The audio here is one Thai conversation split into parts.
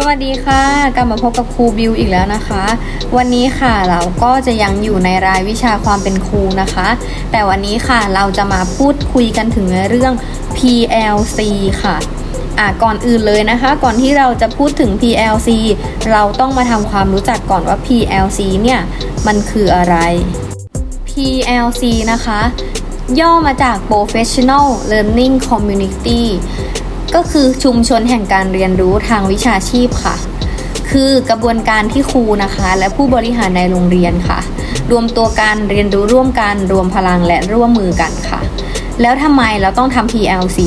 สวัสดีค่ะ กลับมาพบกับครูบิวอีกแล้วนะคะ วันนี้ค่ะเราก็จะยังอยู่ในรายวิชาความเป็นครูนะคะ แต่วันนี้ค่ะเราจะมาพูดคุยกันถึงเรื่อง PLC ค่ะอะก่อนอื่นเลยนะคะ ก่อนที่เราจะพูดถึง PLC เราต้องมาทำความรู้จักก่อนว่า PLC เนี่ยมันคืออะไร PLC นะคะ ย่อมาจาก Professional Learning Community ก็คือชุมชนแห่งการเรียนรู้ทางวิชาชีพค่ะ คือกระบวนการที่ครูนะคะ และผู้บริหารในโรงเรียนค่ะ รวมตัวกันเรียนรู้ร่วมกันรวมพลังและร่วมมือกันค่ะ แล้วทำไมเราต้องทำ PLC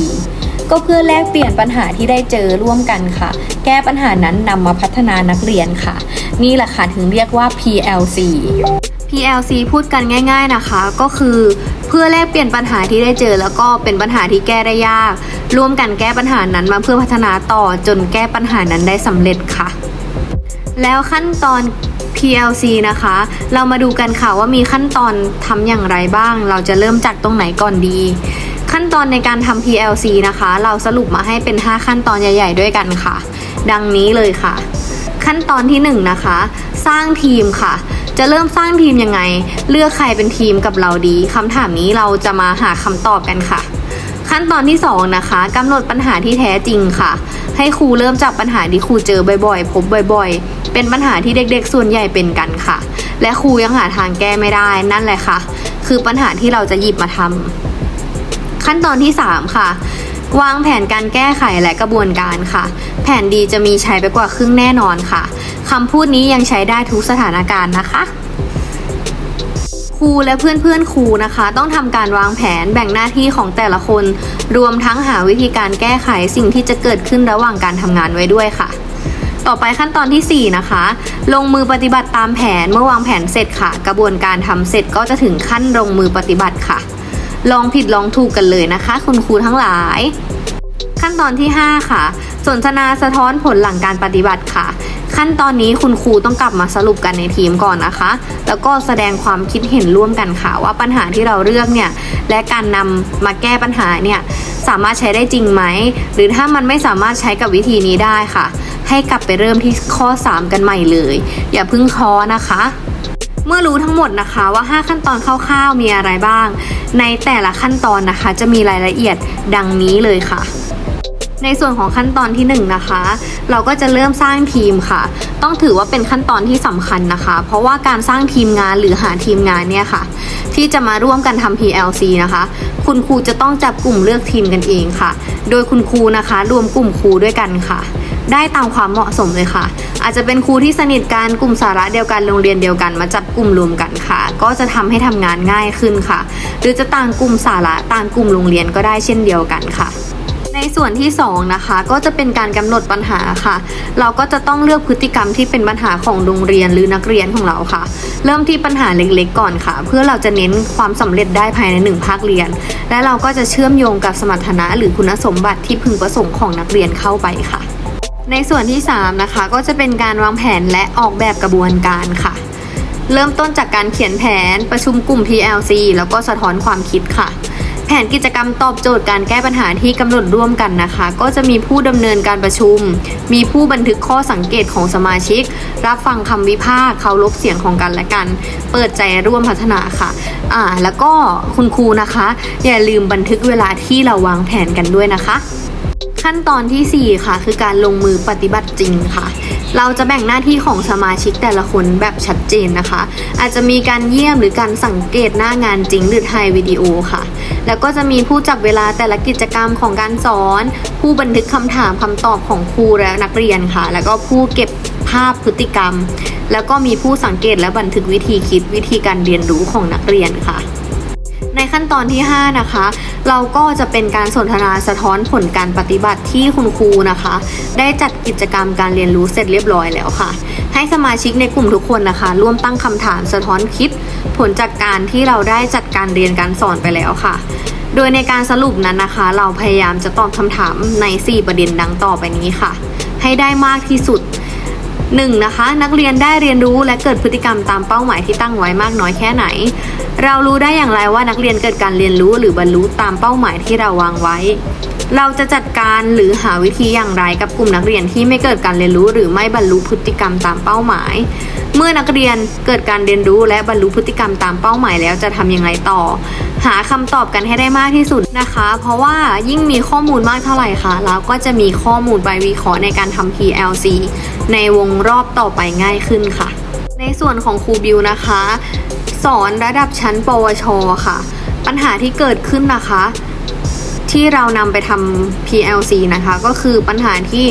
ก็เพื่อแลกเปลี่ยนปัญหาที่ได้เจอร่วมกันค่ะ แก้ปัญหานั้นนำมาพัฒนานักเรียนค่ะ นี่แหละค่ะถึงเรียกว่า PLC PLC พูดกันง่าย ๆนะคะ ก็คือเพื่อแลกเปลี่ยนปัญหาที่ได้เจอ แล้วก็เป็นปัญหาที่แก้ได้ยาก ร่วมกันแก้ปัญหานั้นมาเพื่อพัฒนาต่อจนแก้ปัญหานั้นได้สำเร็จค่ะ แล้วขั้นตอน PLC นะคะ เรามาดูกันค่ะว่ามีขั้นตอนทำอย่างไรบ้าง เราจะเริ่มจากตรงไหนก่อนดี ขั้นตอนในการทำ PLC นะคะ เราสรุปมาให้เป็น 5 ขั้นตอนใหญ่ ๆ ด้วยกันค่ะ ดังนี้เลยค่ะ ขั้นตอนที่ 1นงนะคะ สร้างทีมค่ะ จะเริ่มสร้างทีมยังไง เลือกใครเป็นทีมกับเราดีคำถามนี้เราจะมาหาคำตอบกันค่ะ ขั้นตอนที่ 2 นะคะกำหนดปัญหาที่แท้จริงค่ะ ให้ครูเริ่มจากปัญหาที่ครูเจอบ่อยๆ พบบ่อย ๆ เป็นปัญหาที่เด็กๆ ส่วนใหญ่เป็นกันค่ะ และครูยังหาทางแก้ไม่ได้นั่นแหละค่ะ คือปัญหาที่เราจะหยิบมาทำขั้นตอนที่ 3 ค่ะ วางแผนการแก้ไขและกระบวนการค่ะ แผนดีจะมีใช้ไปกว่าครึ่งแน่นอนค่ะคำพูดนี้ยังใช้ได้ทุกสถานการณ์นะคะครูและเพื่อนๆครูนะคะ ต้องทำการวางแผนแบ่งหน้าที่ของแต่ละคน รวมทั้งหาวิธีการแก้ไขสิ่งที่จะเกิดขึ้นระหว่างการทำงานไว้ด้วยค่ะ ต่อไปขั้นตอนทีสี่ 4 นะคะ ลงมือปฏิบัติตามแผนเมื่อวางแผนเสร็จค่ะ กระบวนการทำเสร็จก็จะถึงขั้นลงมือปฏิบัติค่ะ ลองผิดลองถูกกันเลยนะคะ คุณครูทั้งหลาย ขั้นตอนที่ 5 ค่ะ สนทนาสะท้อนผลหลังการปฏิบัติค่ะ ขั้นตอนนี้คุณครูต้องกลับมาสรุปกันในทีมก่อนนะคะ แล้วก็แสดงความคิดเห็นร่วมกันค่ะ ว่าปัญหาที่เราเลือกเนี่ยและการนำมาแก้ปัญหาเนี่ยสามารถใช้ได้จริงไหม หรือถ้ามันไม่สามารถใช้กับวิธีนี้ได้ค่ะ ให้กลับไปเริ่มที่ข้อ 3 กันใหม่เลย อย่าเพิ่งท้อนะคะ เมื่อรู้ทั้งหมดนะคะว่า 5 ขั้นตอนคร่าวๆมีอะไรบ้าง ในแต่ละขั้นตอนนะคะ จะมีรายละเอียดดังนี้เลยค่ะ ในส่วนของขั้นตอนที่1นนะคะ เราก็จะเริ่มสร้างทีมค่ะ ต้องถือว่าเป็นขั้นตอนที่สำคัญนะคะ เพราะว่าการสร้างทีมงานหรือหาทีมงานเนี่ยค่ะ ที่จะมาร่วมกันทำ PLC นะคะ คุณครูจะต้องจับกลุ่มเลือกทีมกันเองค่ะ โดยคุณครูนะคะ รวมกลุ่มครูด้วยกันค่ะ ได้ตามความเหมาะสมเลยค่ะ อาจจะเป็นครูที่สนิทกันกลุ่มสาระเดียวกันโรงเรียนเดียวกัน มาจับกลุ่มรวมกันค่ะ ก็จะทำให้ทำงานง่ายขึ้นค่ะ หรือจะต่างกลุ่มสาระต่างกลุ่มโรงเรียนก็ได้เช่นเดียวกันค่ะในส่วนที่2นะคะก็จะเป็นการกำหนดปัญหาค่ะ เราก็จะต้องเลือกพฤติกรรมที่เป็นปัญหาของโรงเรียนหรือนักเรียนของเราค่ะ เริ่มที่ปัญหาเล็กๆก่อนค่ะ เพื่อเราจะเน้นความสำเร็จได้ภายในหนึ่งภาคเรียน และเราก็จะเชื่อมโยงกับสมรรถนะหรือคุณสมบัติที่พึงประสงค์ของนักเรียนเข้าไปค่ะ ในส่วนที่ 3 นะคะ ก็จะเป็นการวางแผนและออกแบบกระบวนการค่ะ เริ่มต้นจากการเขียนแผนประชุมกลุ่ม PLC แล้วก็สะท้อนความคิดค่ะ แผนกิจกรรมตอบโจทย์การแก้ปัญหาที่กำหนดร่วมกันนะคะ ก็จะมีผู้ดำเนินการประชุม มีผู้บันทึกข้อสังเกตของสมาชิก รับฟังคำวิพากษ์เคารพเสียงของกันและกัน เปิดใจร่วมพัฒนาค่ะอ่าแล้วก็คุณครูนะคะ อย่าลืมบันทึกเวลาที่เราวางแผนกันด้วยนะคะ ขั้นตอนทีสี่ 4 ค่ะ คือการลงมือปฏิบัติจริงค่ะ เราจะแบ่งหน้าที่ของสมาชิกแต่ละคนแบบชัดเจนนะคะ อาจจะมีการเยี่ยมหรือการสังเกตหน้างานจริงหรือถ่ายวิดีโอค่ะ แล้วก็จะมีผู้จับเวลาแต่ละกิจกรรมของการสอน ผู้บันทึกคำถามคำตอบของครูและนักเรียนค่ะ แล้วก็ผู้เก็บภาพพฤติกรรม แล้วก็มีผู้สังเกตและบันทึกวิธีคิดวิธีการเรียนรู้ของนักเรียนค่ะในขั้นตอนที่ 5 นะคะ เราก็จะเป็นการสนทนาสะท้อนผลการปฏิบัติที่คุณครูนะคะ ได้จัดกิจกรรมการเรียนรู้เสร็จเรียบร้อยแล้วค่ะ ให้สมาชิกในกลุ่มทุกคนนะคะ ร่วมตั้งคำถามสะท้อนคิด ผลจากการที่เราได้จัดการเรียนการสอนไปแล้วค่ะ โดยในการสรุปนั้นนะคะ เราพยายามจะตอบคำถามใน 4 ประเด็นดังต่อไปนี้ค่ะ ให้ได้มากที่สุด 1. นะคะ นักเรียนได้เรียนรู้และเกิดพฤติกรรมตามเป้าหมายที่ตั้งไว้มากน้อยแค่ไหน เรารู้ได้อย่างไรว่านักเรียนเกิดการเรียนรู้หรือบรรลุตามเป้าหมายที่เราวางไว้ เราจะจัดการหรือหาวิธีอย่างไรกับกลุ่มนักเรียนที่ไม่เกิดการเรียนรู้หรือไม่บรรลุพฤติกรรมตามเป้าหมาย เมื่อนักเรียนเกิดการเรียนรู้และบรรลุพฤติกรรมตามเป้าหมายแล้วจะทำยังไงต่อ หาคำตอบกันให้ได้มากที่สุดนะคะ เพราะว่ายิ่งมีข้อมูลมากเท่าไหร่ค่ะเราก็จะมีข้อมูลไปวิเคราะห์ในการทำ PLC ในวงรอบต่อไปง่ายขึ้นค่ะ ในส่วนของครูบิวนะคะ สอนระดับชั้น ปวช ค่ะ ปัญหาที่เกิดขึ้นนะคะที่เรานำไปทำ PLC นะคะ ก็คือปัญหาที่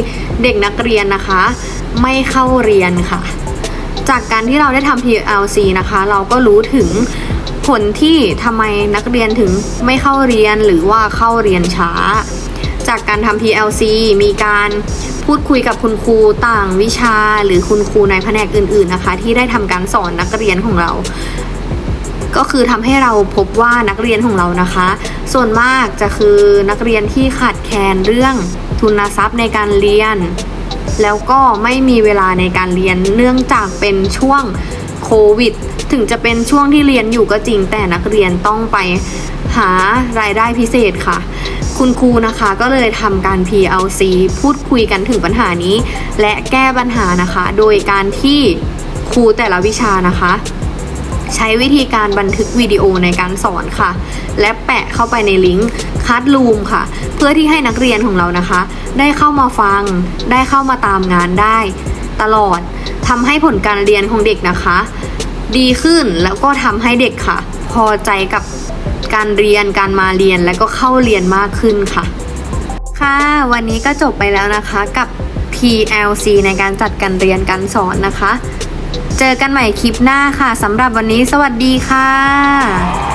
เด็กนักเรียนนะคะ ไม่เข้าเรียนค่ะ จากการที่เราได้ทำ PLC นะคะ เราก็รู้ถึงผลที่ทำไมนักเรียนถึงไม่เข้าเรียนหรือว่าเข้าเรียนช้า จากการทำ PLC มีการพูดคุยกับคุณครูต่างวิชา หรือคุณครูในแผนกอื่น ๆนะคะ ที่ได้ทำการสอนนักเรียนของเรา ก็คือทำให้เราพบว่านักเรียนของเรานะคะ ส่วนมากจะคือนักเรียนที่ขาดแคลนเรื่องทุนทรัพย์ในการเรียน แล้วก็ไม่มีเวลาในการเรียนเนื่องจากเป็นช่วงโควิด ถึงจะเป็นช่วงที่เรียนอยู่ก็จริงแต่นักเรียนต้องไปหารายได้พิเศษค่ะ คุณครูนะคะก็เลยทำการ PLC พูดคุยกันถึงปัญหานี้ และแก้ปัญหานะคะ โดยการที่ครูแต่ละวิชานะคะ ใช้วิธีการบันทึกวิดีโอในการสอนค่ะ และแปะเข้าไปในลิงก์คัดลูมค่ะ เพื่อที่ให้นักเรียนของเรานะคะ ได้เข้ามาฟัง ได้เข้ามาตามงานได้ ตลอดทำให้ผลการเรียนของเด็กนะคะ ดีขึ้นแล้วก็ทำให้เด็กค่ะ พอใจกับการเรียนการมาเรียนและก็เข้าเรียนมากขึ้นค่ะ ค่ะ วันนี้ก็จบไปแล้วนะคะกับ PLC ในการจัดการเรียนการสอนนะคะ เจอกันใหม่คลิปหน้าค่ะสำหรับวันนี้สวัสดีค่ะ